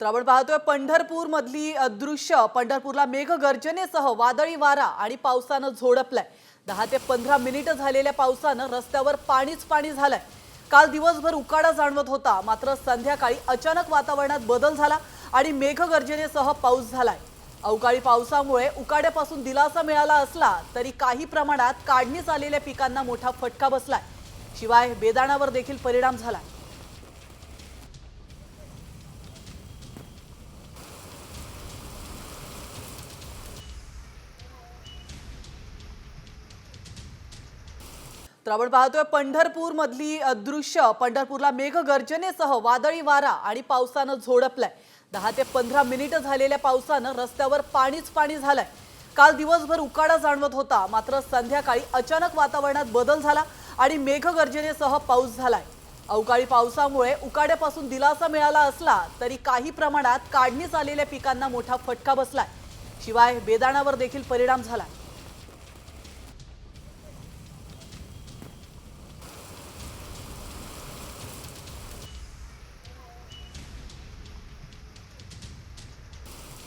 तर आपण पाहतोय पंढरपूर मधली दृश्य पंढरपूरला मेघगर्जनेसह वादळी वारा आणि पावसानं झोडपलाय. दहा ते पंधरा मिनिटं झालेल्या पावसानं रस्त्यावर पाणीच पाणी झालंय. काल दिवसभर उकाडा जाणवत होता मात्र संध्याकाळी अचानक वातावरणात बदल झाला आणि मेघगर्जनेसह पाऊस झालाय. अवकाळी पावसामुळे उकाड्यापासून दिलासा मिळाला असला तरी काही प्रमाणात काढणीस आलेल्या पिकांना मोठा फटका बसलाय. शिवाय बेदाणावर देखील परिणाम झालाय. तर आपण पाहतोय पंढरपूर मधली दृश्य. पंढरपूरला मेघगर्जनेसह वादळी वारा आणि पावसानं झोडपलाय. दहा ते पंधरा मिनिटं झालेल्या पावसानं रस्त्यावर पाणीच पाणी झालंय. काल दिवसभर उकाडा जाणवत होता. मात्र संध्याकाळी अचानक वातावरणात बदल झाला आणि मेघगर्जनेसह पाऊस झालाय. अवकाळी पावसामुळे उकाड्यापासून दिलासा मिळाला असला तरी काही प्रमाणात काढणीस आलेल्या पिकांना मोठा फटका बसलाय. शिवाय बेदाणावर देखील परिणाम झालाय.